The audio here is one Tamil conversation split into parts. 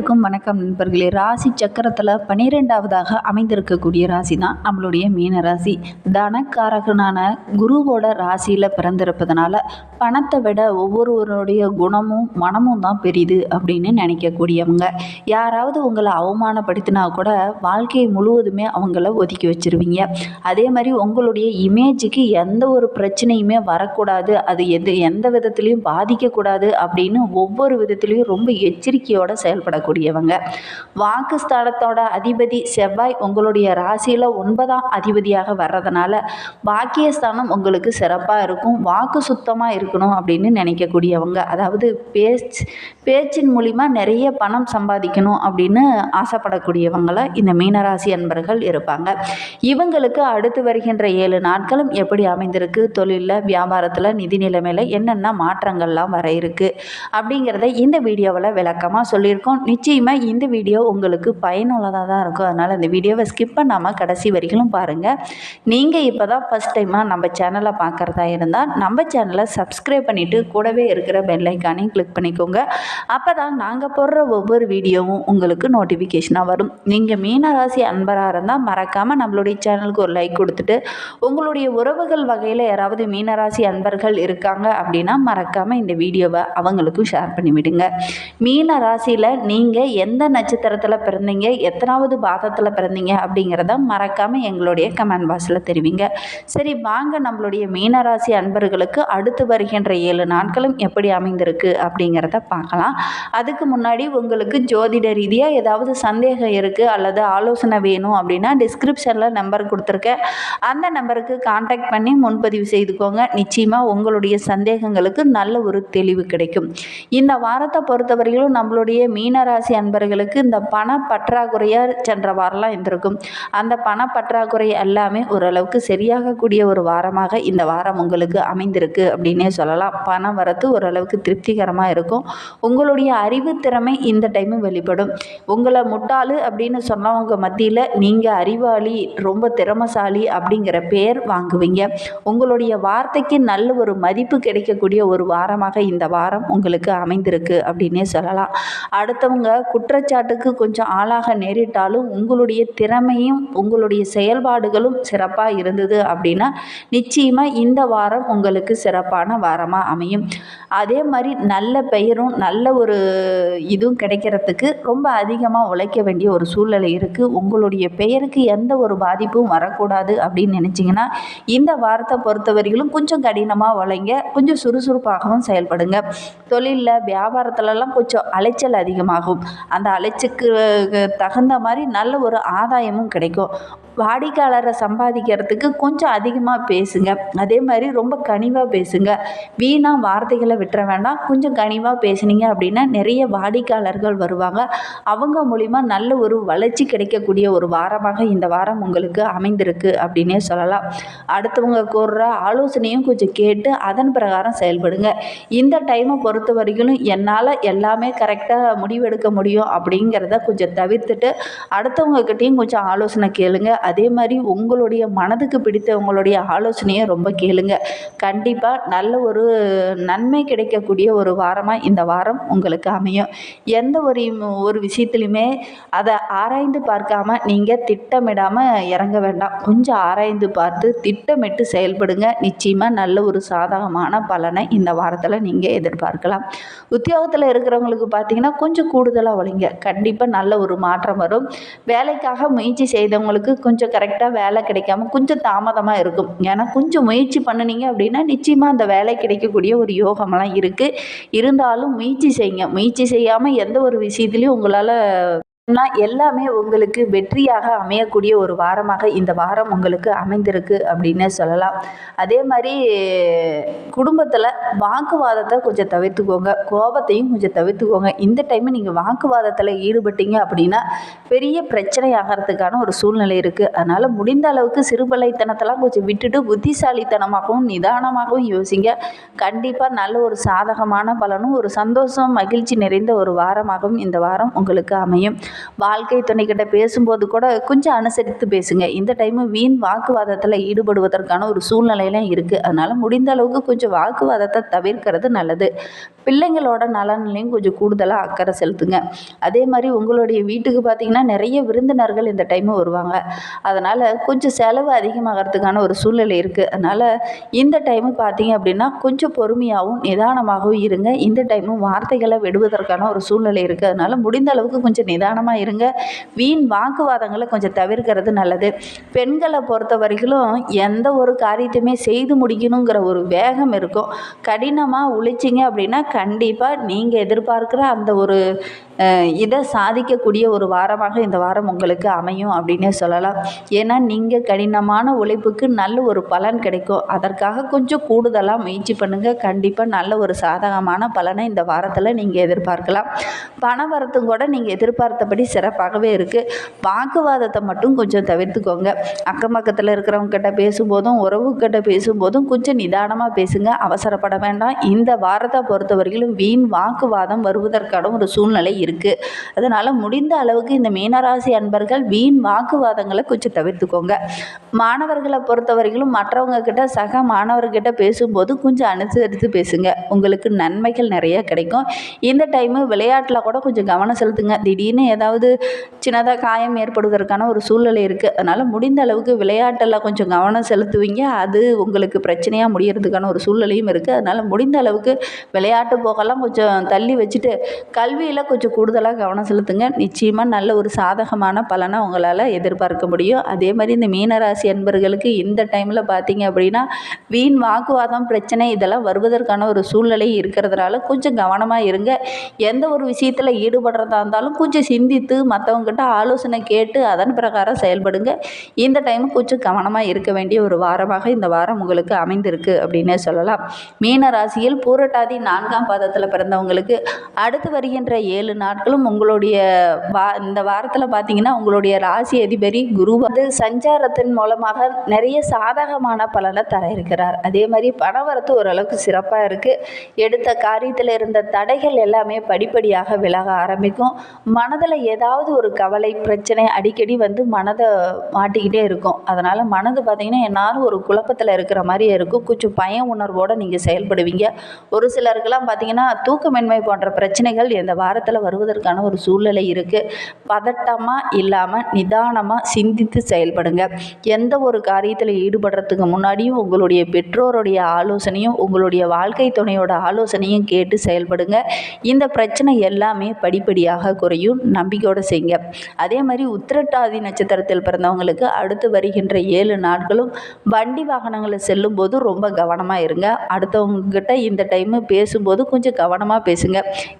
அனைவருக்கும் வணக்கம் நண்பர்களே. ராசி சக்கரத்தில் பன்னிரெண்டாவதாக அமைந்திருக்கக்கூடிய ராசி தான் நம்மளுடைய மீன ராசி. தனக்காரகனான குருவோட ராசியில் பிறந்திருப்பதனால பணத்தை விட ஒவ்வொருவருடைய குணமும் மனமும் தான் பெரிது அப்படின்னு நினைக்கக்கூடியவங்க. யாராவது உங்களை அவமானப்படுத்தினா கூட வாழ்க்கை முழுவதுமே அவங்கள ஒதுக்கி வச்சிருவீங்க. அதே மாதிரி உங்களுடைய இமேஜுக்கு எந்த ஒரு பிரச்சனையுமே வரக்கூடாது. அது எது எந்த விதத்துலேயும் பாதிக்கக்கூடாது அப்படின்னு ஒவ்வொரு விதத்துலேயும் ரொம்ப எச்சரிக்கையோடு செயல்படக்கூடாது செயல்படக்கூடியவங்க வாக்குஸ்தானத்தோட அதிபதி செவ்வாய் உங்களுடைய ராசியில் ஒன்பதாம் அதிபதியாக வர்றதுனால பாக்கியஸ்தானம் உங்களுக்கு சிறப்பாக இருக்கும். வாக்கு சுத்தமாக இருக்கணும் அப்படின்னு நினைக்கக்கூடியவங்க. அதாவது பேச்சு பேச்சின் மூலிமா நிறைய பணம் சம்பாதிக்கணும் அப்படின்னு ஆசைப்படக்கூடியவங்கள இந்த மீனராசி அன்பர்கள் இருப்பாங்க. இவங்களுக்கு அடுத்து வருகின்ற ஏழு நாட்களும் எப்படி அமைந்திருக்கு? தொழிலில் வியாபாரத்தில் நிதி நிலைமையில் என்னென்ன மாற்றங்கள்லாம் வர இருக்குது அப்படிங்கிறத இந்த வீடியோவில் விளக்கமாக சொல்லியிருக்கோம். நிச்சயமாக இந்த வீடியோ உங்களுக்கு பயனுள்ளதாக தான் இருக்கும். அதனால் இந்த வீடியோவை ஸ்கிப் பண்ணாமல் கடைசி வரைக்கும் பாருங்கள் நீங்கள் இப்போ தான் ஃபஸ்ட் டைமாக நம்ம சேனலை பார்க்குறதா இருந்தால் நம்ம சேனலை சப்ஸ்கிரைப் பண்ணிவிட்டு கூடவே இருக்கிற பெல்லைக்கானையும் கிளிக் பண்ணிக்கோங்க. அப்போ தான் நாங்கள் போடுற ஒவ்வொரு வீடியோவும் உங்களுக்கு நோட்டிஃபிகேஷனாக வரும். நீங்கள் மீனராசி அன்பராக இருந்தால் மறக்காமல் நம்மளுடைய சேனலுக்கு ஒரு லைக் கொடுத்துட்டு உங்களுடைய உறவுகள் வகையில் யாராவது மீனராசி அன்பர்கள் இருக்காங்க அப்படின்னா மறக்காமல் இந்த வீடியோவை அவங்களுக்கும் ஷேர் பண்ணிவிடுங்க. மீன ராசியில் நீங்கள் எந்த நட்சத்திரத்தில் பிறந்தீங்க எத்தனாவது பாதத்தில் பிறந்தீங்க அப்படிங்கிறத மறக்காமல் எங்களுடைய கமெண்ட் பாக்ஸில் தெரிவிங்க. சரி வாங்க நம்மளுடைய மீனராசி அன்பர்களுக்கு அடுத்து வருகின்ற ஏழு நாட்களும் எப்படி அமைந்திருக்கு அப்படிங்கிறத பார்க்கலாம். அதுக்கு முன்னாடி உங்களுக்கு ஜோதிட ரீதியாக ஏதாவது சந்தேகம் இருக்குது அல்லது ஆலோசனை வேணும் அப்படின்னா டிஸ்கிரிப்ஷனில் நம்பர் கொடுத்துருக்கேன். அந்த நம்பருக்கு காண்டாக்ட் பண்ணி முன்பதிவு செய்துக்கோங்க. நிச்சயமாக உங்களுடைய சந்தேகங்களுக்கு நல்ல ஒரு தெளிவு கிடைக்கும். இந்த வாரத்தை பொறுத்தவரையிலும் நம்மளுடைய மீனராசி அன்பர்களுக்கு இந்த பண பற்றாக்குறையாக சென்ற வாரம்லாம் இருந்திருக்கும். அந்த பண பற்றாக்குறை எல்லாமே ஓரளவுக்கு சரியாகக்கூடிய ஒரு வாரமாக இந்த வாரம் உங்களுக்கு அமைந்திருக்கு அப்படின்னே சொல்லலாம். பணம் வரத்து ஓரளவுக்கு திருப்திகரமாக இருக்கும். உங்களுடைய அறிவு திறமை இந்த டைமு வெளிப்படும். உங்களை முட்டாளு அப்படின்னு சொன்னவங்க மத்தியில் நீங்கள் அறிவாளி ரொம்ப திறமசாலி அப்படிங்கிற பேர் வாங்குவீங்க. உங்களுடைய வார்த்தைக்கு நல்ல ஒரு மதிப்பு கிடைக்கக்கூடிய ஒரு வாரமாக இந்த வாரம் உங்களுக்கு அமைந்திருக்கு அப்படின்னே சொல்லலாம். அடுத்தவங்க குற்றச்சாட்டுக்கு கொஞ்சம் ஆளாக நேரிட்டாலும் உங்களுடைய திறமையும் உங்களுடைய செயல்பாடுகளும் சிறப்பாக இருந்தது அப்படின்னா நிச்சயமாக இந்த வாரம் உங்களுக்கு சிறப்பான வாரமாக அமையும். அதே மாதிரி நல்ல பெயரும் நல்ல ஒரு இதுவும் கிடைக்கிறதுக்கு ரொம்ப அதிகமாக உழைக்க வேண்டிய ஒரு சூழ்நிலை இருக்குது உங்களுடைய பெயருக்கு எந்த ஒரு பாதிப்பும் வரக்கூடாது அப்படின்னு நினச்சிங்கன்னா இந்த வாரத்தை பொறுத்தவரையிலும் கொஞ்சம் கடினமாக உழைங்க. கொஞ்சம் சுறுசுறுப்பாகவும் செயல்படுங்க. தொழிலில் வியாபாரத்துலலாம் கொஞ்சம் அலைச்சல் அதிகமாகும். அந்த அலைச்சலுக்கு தகுந்த மாதிரி நல்ல ஒரு ஆதாயமும் கிடைக்கும். வாடிக்கையாளரை சம்பாதிக்கிறதுக்கு கொஞ்சம் அதிகமாக பேசுங்க. அதே மாதிரி ரொம்ப கனிவாக பேசுங்க. வீணாக வார்த்தைகளை விட்டுற வேண்டாம். கொஞ்சம் கனிவாக பேசுனீங்க அப்படின்னா நிறைய வாடிக்கையாளர்கள் வருவாங்க. அவங்க மூலிமா நல்ல ஒரு வளர்ச்சி கிடைக்கக்கூடிய ஒரு வாரமாக இந்த வாரம் உங்களுக்கு அமைந்திருக்கு அப்படின்னே சொல்லலாம். அடுத்தவங்க கூறுற ஆலோசனையும் கொஞ்சம் கேட்டு அதன் பிரகாரம் செயல்படுங்க. இந்த டைமை பொறுத்த வரைக்கும் என்னால் எல்லாமே கரெக்டாக முடிவெடுக்க முடியும் அப்படிங்கிறத கொஞ்சம் தவிர்த்துட்டு அடுத்தவங்கக்கிட்டேயும் கொஞ்சம் ஆலோசனை கேளுங்க. அதே மாதிரி உங்களுடைய மனதுக்கு பிடித்தவங்களுடைய ஆலோசனையை ரொம்ப கேளுங்க. கண்டிப்பாக நல்ல ஒரு நன்மை கிடைக்கக்கூடிய ஒரு வாரமாக இந்த வாரம் உங்களுக்கு அமையும். எந்த ஒரு ஒரு விஷயத்துலையுமே அதை ஆராய்ந்து பார்க்காம நீங்கள் திட்டமிடாமல் இறங்க வேண்டாம். கொஞ்சம் ஆராய்ந்து பார்த்து திட்டமிட்டு செயல்படுங்க. நிச்சயமாக நல்ல ஒரு சாதகமான பலனை இந்த வாரத்தில் நீங்கள் எதிர்பார்க்கலாம். உத்தியோகத்தில் இருக்கிறவங்களுக்கு பார்த்தீங்கன்னா கொஞ்சம் கூடுதலாக வழிங்க கண்டிப்பாக நல்ல ஒரு மாற்றம் வரும். வேலைக்காக முயற்சி செய்தவங்களுக்கு கொஞ்சம் கொஞ்சம் கரெக்டாக வேலை கிடைக்காம கொஞ்சம் தாமதமாக இருக்கும். ஏன்னா கொஞ்சம் முயற்சி பண்ணுனீங்க அப்படின்னா நிச்சயமாக அந்த வேலை கிடைக்கக்கூடிய ஒரு யோகமெல்லாம் இருக்குது இருந்தாலும் முயற்சி செய்யுங்க. முயற்சி செய்யாமல் எந்த ஒரு விஷயத்துலையும் உங்களால் எல்லாமே உங்களுக்கு வெற்றியாக அமையக்கூடிய ஒரு வாரமாக இந்த வாரம் உங்களுக்கு அமைந்திருக்கு அப்படின்னு சொல்லலாம். அதே மாதிரி குடும்பத்தில் வாக்குவாதத்தை கொஞ்சம் தவிர்த்துக்கோங்க. கோபத்தையும் கொஞ்சம் தவிர்த்துக்கோங்க. இந்த டைமு நீங்கள் வாக்குவாதத்தில் ஈடுபட்டீங்க அப்படின்னா பெரிய பிரச்சனை ஆகிறதுக்கான ஒரு சூழ்நிலை இருக்குது அதனால் முடிந்த அளவுக்கு சிறுபலைத்தனத்தெல்லாம் கொஞ்சம் விட்டுட்டு புத்திசாலித்தனமாகவும் நிதானமாகவும் யோசிங்க. கண்டிப்பாக நல்ல ஒரு சாதகமான பலனும் ஒரு சந்தோஷம் மகிழ்ச்சி நிறைந்த ஒரு வாரமாகவும் இந்த வாரம் உங்களுக்கு அமையும். வாழ்க்கை துணைக்கிட்ட பேசும்போது கூட கொஞ்சம் அனுசரித்து பேசுங்க. இந்த டைமு வீண் வாக்குவாதத்தில் ஈடுபடுவதற்கான ஒரு சூழ்நிலையெல்லாம் இருக்குது அதனால் முடிந்த அளவுக்கு கொஞ்சம் வாக்குவாதத்தை தவிர்க்கிறது நல்லது. பிள்ளைங்களோட நலன்லையும் கொஞ்சம் கூடுதலாக அக்கறை செலுத்துங்க. அதே மாதிரி உங்களுடைய வீட்டுக்கு பார்த்திங்கன்னா நிறைய விருந்தினர்கள் இந்த டைமு வருவாங்க. அதனால் கொஞ்சம் செலவு அதிகமாகிறதுக்கான ஒரு சூழ்நிலை இருக்குது அதனால் இந்த டைமு பார்த்தீங்க அப்படின்னா கொஞ்சம் பொறுமையாகவும் நிதானமாகவும் இருங்க. இந்த டைமும் வார்த்தைகளை விடுவதற்கான ஒரு சூழ்நிலை இருக்குது அதனால் முடிந்த அளவுக்கு கொஞ்சம் நிதானமாக இருங்க. வீண் வாக்குவாதங்களை கொஞ்சம் தவிர்க்கிறது நல்லது. பெண்களை பொறுத்த வரைக்கும் எந்த ஒரு காரியத்தையுமே செய்து முடிக்கணுங்கிற ஒரு வேகம் இருக்கும். கடினமாக உழைச்சிங்க அப்படின்னா கண்டிப்பாக நீங்கள் எதிர்பார்க்குற அந்த ஒரு இதை சாதிக்கக்கூடிய ஒரு வாரமாக இந்த வாரம் உங்களுக்கு அமையும் அப்படின்னே சொல்லலாம். ஏன்னா நீங்கள் கடினமான உழைப்புக்கு நல்ல ஒரு பலன் கிடைக்கும். அதற்காக கொஞ்சம் கூடுதலாக முயற்சி பண்ணுங்கள் கண்டிப்பாக நல்ல ஒரு சாதகமான பலனை இந்த வாரத்தில் நீங்கள் எதிர்பார்க்கலாம். பண வரத்தும் கூட நீங்கள் எதிர்பார்த்தபடி சிறப்பாகவே இருக்குது வாக்குவாதத்தை மட்டும் கொஞ்சம் தவிர்த்துக்கோங்க. அக்கம் பக்கத்தில் இருக்கிறவங்ககிட்ட பேசும்போதும் உறவுக்கிட்ட பேசும்போதும் கொஞ்சம் நிதானமாக பேசுங்க. அவசரப்பட வேண்டாம். இந்த வாரத்தை பொறுத்த வரையிலும் வீண் வாக்குவாதம் வருவதற்கான ஒரு சூழ்நிலை இருக்குது அதனால் முடிந்த அளவுக்கு இந்த மீனராசி அன்பர்கள் வீண் வாக்குவாதங்களை கொஞ்சம் தவிர்த்துக்கோங்க. மாணவர்களை பொறுத்தவரையிலும் மற்றவங்க கிட்ட சக மாணவர்கிட்ட பேசும்போது கொஞ்சம் அனுசரித்து பேசுங்க. உங்களுக்கு நன்மைகள் நிறைய கிடைக்கும். இந்த டைமு விளையாட்டில் கூட கொஞ்சம் கவனம் செலுத்துங்க. திடீர்னு ஏதாவது சின்னதாக காயம் ஏற்படுவதற்கான ஒரு சூழ்நிலை இருக்குது அதனால் முடிந்த அளவுக்கு விளையாட்டில் கொஞ்சம் கவனம் செலுத்துவீங்க. அது உங்களுக்கு பிரச்சனையாக முடியறதுக்கான ஒரு சூழ்நிலையும் இருக்குது அதனால் முடிந்த அளவுக்கு விளையாட்டு போகலாம் கொஞ்சம் தள்ளி வச்சுட்டு கல்வியில் கொஞ்சம் கூடுதலாக கவனம் செலுத்துங்க. நிச்சயமாக நல்ல ஒரு சாதகமான பலனை உங்களால் எதிர்பார்க்க முடியும். அதே மாதிரி இந்த மீனராசி அன்பர்களுக்கு இந்த டைமில் பார்த்தீங்க அப்படின்னா வீண் வாக்குவாதம் பிரச்சனை இதெல்லாம் வருவதற்கான ஒரு சூழ்நிலை இருக்கிறதுனால கொஞ்சம் கவனமாக இருங்க. எந்த ஒரு விஷயத்தில் ஈடுபடுறதா இருந்தாலும் கொஞ்சம் சிந்தித்து மற்றவங்ககிட்ட ஆலோசனை கேட்டு அதன் பிரகாரம் செயல்படுங்க. இந்த டைம் கொஞ்சம் கவனமாக இருக்க வேண்டிய ஒரு வாரமாக இந்த வாரம் உங்களுக்கு அமைந்திருக்கு அப்படின்னே சொல்லலாம். மீன ராசியில் பூரட்டாதி நான்காம் பாதத்தில் பிறந்தவங்களுக்கு அடுத்து வருகின்ற ஏழு நாட்களும் உங்களுடைய வா இந்த வாரத்தில் பார்த்தீங்கன்னா உங்களுடைய ராசி அதிபதி குரு வந்து சஞ்சாரத்தின் மூலமாக நிறைய சாதகமான பலனை தர இருக்கிறார். அதே மாதிரி பணவரத்து ஓரளவுக்கு சிறப்பாக இருக்குது எடுத்த காரியத்தில் இருந்த தடைகள் எல்லாமே படிப்படியாக விலக ஆரம்பிக்கும். மனதில் ஏதாவது ஒரு கவலை பிரச்சனை அடிக்கடி வந்து மனதை மாட்டிக்கிட்டே இருக்கும். அதனால் மனது பார்த்திங்கன்னா எல்லாரும் ஒரு குழப்பத்தில் இருக்கிற மாதிரி இருக்கும். கொஞ்சம் பய உணர்வோடு நீங்கள் செயல்படுவீங்க. ஒரு சிலருக்கெல்லாம் பார்த்திங்கன்னா தூக்கமின்மை போன்ற பிரச்சனைகள் இந்த வாரத்தில் வருவதற்கான ஒரு சூழ்நிலை இருக்குது பதட்டமாக இல்லாமல் நிதானமாக சிந்தித்து செயல்படுங்க. எந்த ஒரு காரியத்தில் ஈடுபடுறதுக்கு முன்னாடியும் உங்களுடைய பெற்றோருடைய ஆலோசனையும் உங்களுடைய வாழ்க்கை துணையோட ஆலோசனையும் கேட்டு செயல்படுங்க. இந்த பிரச்சனை எல்லாமே படிப்படியாக குறையும். நம்பிக்கையோடு செய்யுங்க. அதே மாதிரி உத்திரட்டாதி நட்சத்திரத்தில் பிறந்தவங்களுக்கு அடுத்து வருகின்ற ஏழு நாட்களும் வண்டி வாகனங்களில் செல்லும்போது ரொம்ப கவனமாக இருங்க. அடுத்தவங்க கிட்ட இந்த டைமு பேசும்போது கொஞ்சம் கவனமாக பேசுங்க.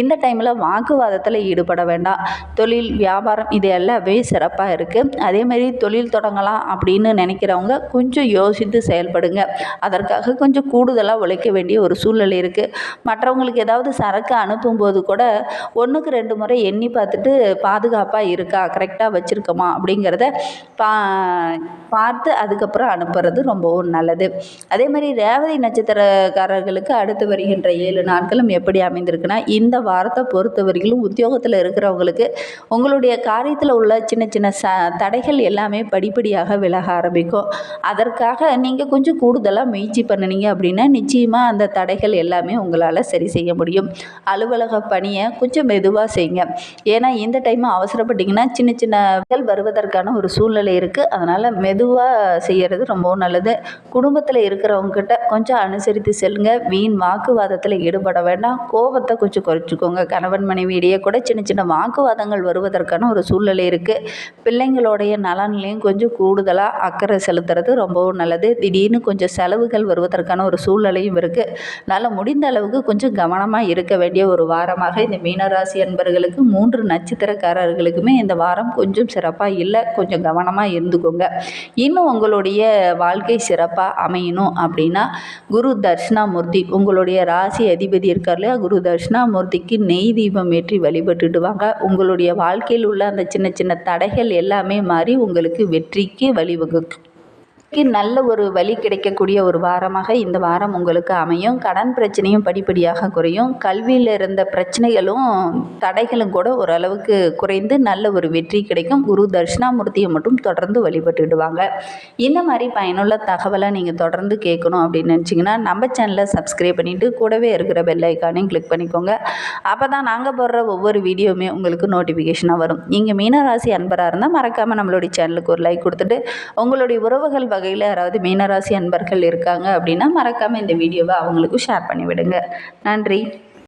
இந்த டைமில் வாக்குவாதத்தில் ஈடுபட வேண்டாம். தொழில் வியாபாரம் இது எல்லாமே சிறப்பாக இருக்குது அதே மாதிரி தொழில் தொடங்கலாம் அப்படின்னு நினைக்கிறவங்க கொஞ்சம் யோசித்து செயல்படுங்க. அதற்காக கொஞ்சம் கூடுதலாக உழைக்க வேண்டிய ஒரு சூழ்நிலை இருக்குது மற்றவங்களுக்கு ஏதாவது சரக்கு அனுப்பும்போது கூட ஒன்றுக்கு ரெண்டு முறை எண்ணி பார்த்துட்டு பாதுகாப்பாக இருக்கா கரெக்டாக வச்சுருக்கோமா அப்படிங்கிறத பா பார்த்து அதுக்கப்புறம் அனுப்புறது ரொம்பவும் நல்லது. அதே மாதிரி ரேவதி நட்சத்திரக்காரர்களுக்கு அடுத்து வருகின்ற ஏழு நாள் நாட்களும் எப்படி அமைந்திருக்குன்னா இந்த வாரத்தை பொறுத்தவரையிலும் உத்தியோகத்தில் இருக்கிறவங்களுக்கு உங்களுடைய காரியத்தில் உள்ள சின்ன சின்ன ச தடைகள் எல்லாமே படிப்படியாக விலக ஆரம்பிக்கும். அதற்காக நீங்கள் கொஞ்சம் கூடுதலாக முயற்சி பண்ணினீங்க அப்படின்னா நிச்சயமாக அந்த தடைகள் எல்லாமே உங்களால் சரி செய்ய முடியும். அலுவலக பணியை கொஞ்சம் மெதுவாக செய்யுங்க ஏன்னா இந்த டைம் அவசரப்பட்டீங்கன்னா சின்ன சின்ன வருவதற்கான ஒரு சூழ்நிலை இருக்குது அதனால் மெதுவாக செய்கிறது ரொம்பவும் நல்லது. குடும்பத்தில் இருக்கிறவங்க கிட்ட கொஞ்சம் அனுசரித்து செல்லுங்கள் வீண் வாக்குவாதத்தில் ஈடுபட வேண்டாம். கோபத்தை கொஞ்சம் குறைச்சிக்கோங்க. கணவன் மனைவியிடையே கூட சின்ன சின்ன வாக்குவாதங்கள் வருவதற்கான ஒரு சூழ்நிலை இருக்குது பிள்ளைங்களுடைய நலன்லையும் கொஞ்சம் கூடுதலாக அக்கறை செலுத்துறது ரொம்பவும் நல்லது. திடீர்னு கொஞ்சம் செலவுகள் வருவதற்கான ஒரு சூழ்நிலையும் இருக்குது நல்ல முடிந்த அளவுக்கு கொஞ்சம் கவனமாக இருக்க வேண்டிய ஒரு வாரமாக இந்த மீனராசி அன்பர்களுக்கு மூன்று நட்சத்திரக்காரர்களுக்குமே இந்த வாரம் கொஞ்சம் சிறப்பாக இல்லை கொஞ்சம் கவனமாக இருந்துக்கோங்க. இன்னும் உங்களுடைய வாழ்க்கை சிறப்பாக அமையணும் அப்படின்னா குரு தர்ஷனாமூர்த்தி உங்களுடைய ராசி அதிபதி எழுதியிருக்கார் இல்லையா? குரு தட்சிணாமூர்த்திக்கு நெய் தீபம் ஏற்றி வழிபட்டுட்டு வாங்க உங்களுடைய வாழ்க்கையில் உள்ள அந்த சின்ன சின்ன தடைகள் எல்லாமே மாறி உங்களுக்கு வெற்றிக்கு வழிவகுக்கும். நல்ல ஒரு வழி கிடைக்கக்கூடிய ஒரு வாரமாக இந்த வாரம் உங்களுக்கு அமையும். கடன் பிரச்சனையும் படிப்படியாக குறையும். கல்வியில் இருந்த பிரச்சனைகளும் தடைகளும் கூட ஓரளவுக்கு குறைந்து நல்ல ஒரு வெற்றி கிடைக்கும். குரு தட்சிணாமூர்த்தியை மட்டும் தொடர்ந்து வழிபட்டுடுவாங்க இந்த மாதிரி பயனுள்ள தகவலை நீங்கள் தொடர்ந்து கேட்கணும் அப்படின்னு நினச்சிங்கன்னா நம்ம சேனலை சப்ஸ்கிரைப் பண்ணிவிட்டு கூடவே இருக்கிற பெல் ஐக்கானையும் கிளிக் பண்ணிக்கோங்க. அப்போ தான் நாங்கள் போடுற ஒவ்வொரு வீடியோவுமே உங்களுக்கு நோட்டிஃபிகேஷனாக வரும். நீங்கள் மீனராசி அன்பராக இருந்தால் மறக்காமல் நம்மளுடைய சேனலுக்கு ஒரு லைக் கொடுத்துட்டு உங்களுடைய உறவுகள் வகையில் யாராவது மீனராசி அன்பர்கள் இருக்காங்க அப்படின்னா மறக்காமல் இந்த வீடியோவை அவங்களுக்கும் ஷேர் பண்ணி விடுங்க நன்றி.